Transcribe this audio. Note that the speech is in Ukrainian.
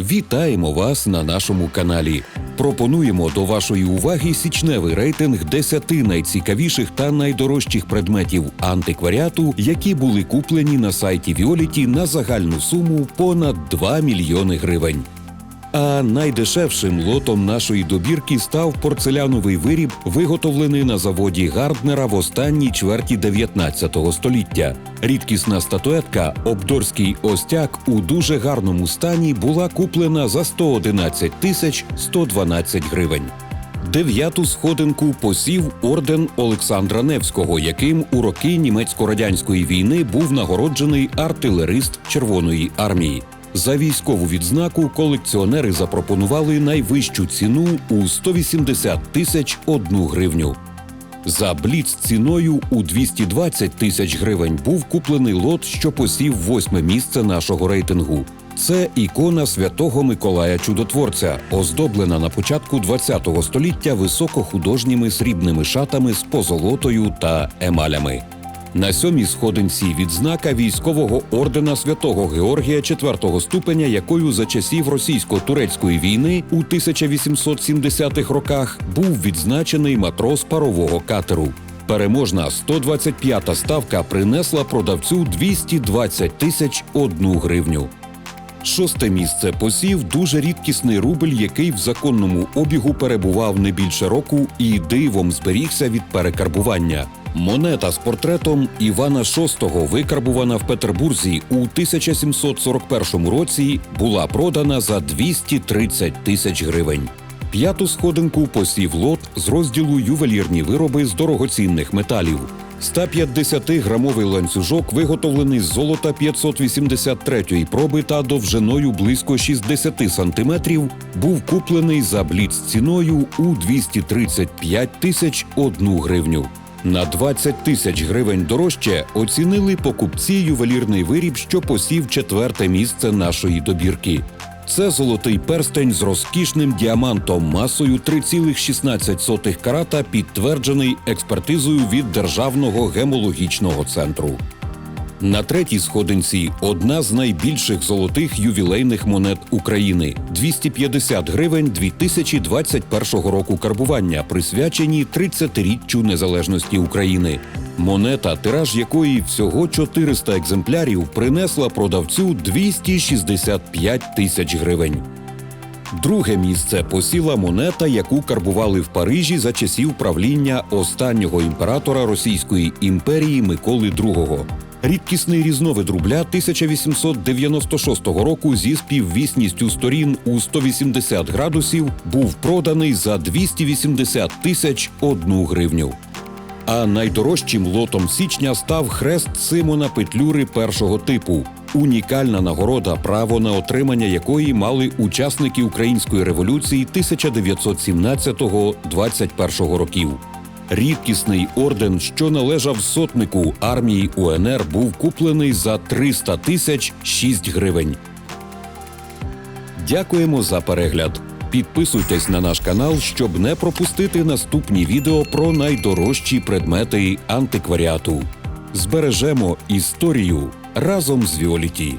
Вітаємо вас на нашому каналі. Пропонуємо до вашої уваги січневий рейтинг 10 найцікавіших та найдорожчих предметів антикваріату, які були куплені на сайті Віоліті на загальну суму понад 2 мільйони гривень. А найдешевшим лотом нашої добірки став порцеляновий виріб, виготовлений на заводі Гарднера в останній чверті 19 століття. Рідкісна статуетка Обдорський остяк у дуже гарному стані була куплена за 111 тисяч 112 гривень. Дев'яту сходинку посів орден Олександра Невського, яким у роки німецько-радянської війни був нагороджений артилерист Червоної армії. За військову відзнаку колекціонери запропонували найвищу ціну у 180 тисяч одну гривню. За бліц ціною у 220 тисяч гривень був куплений лот, що посів восьме місце нашого рейтингу. Це ікона святого Миколая Чудотворця, оздоблена на початку ХХ століття високохудожніми срібними шатами з позолотою та емалями. На сьомій сходинці відзнака військового ордена святого Георгія четвертого ступеня, якою за часів російсько-турецької війни у 1870-х роках був відзначений матрос парового катеру. Переможна 125-та ставка принесла продавцю 220 тисяч одну гривню. Шосте місце посів дуже рідкісний рубль, який в законному обігу перебував не більше року і дивом зберігся від перекарбування. Монета з портретом Івана VI, викарбувана в Петербурзі у 1741 році, була продана за 230 тисяч гривень. П'яту сходинку посів лот з розділу ювелірні вироби з дорогоцінних металів. 150-грамовий ланцюжок, виготовлений з золота 583-ї проби та довжиною близько 60 сантиметрів, був куплений за бліц ціною у 235 тисяч одну гривню. На 20 тисяч гривень дорожче оцінили покупці ювелірний виріб, що посів четверте місце нашої добірки. Це золотий перстень з розкішним діамантом масою 3,16 карата, підтверджений експертизою від Державного гемологічного центру. На третій сходинці одна з найбільших золотих ювілейних монет України 250 гривень 2021 року карбування, присвячені 30-річчю незалежності України. Монета, тираж якої всього 400 екземплярів, принесла продавцю 265 тисяч гривень. Друге місце посіла монета, яку карбували в Парижі за часів правління останнього імператора Російської імперії Миколи II. Рідкісний різновид рубля 1896 року зі співвісністю сторін у 180 градусів був проданий за 280 тисяч одну гривню. А найдорожчим лотом січня став хрест Симона Петлюри першого типу. Унікальна нагорода, право на отримання якої мали учасники української революції 1917-21 років. Рідкісний орден, що належав сотнику армії УНР, був куплений за 300 тисяч 6 гривень. Дякуємо за перегляд. Підписуйтесь на наш канал, щоб не пропустити наступні відео про найдорожчі предмети антикваріату. Збережемо історію разом з Віоліті.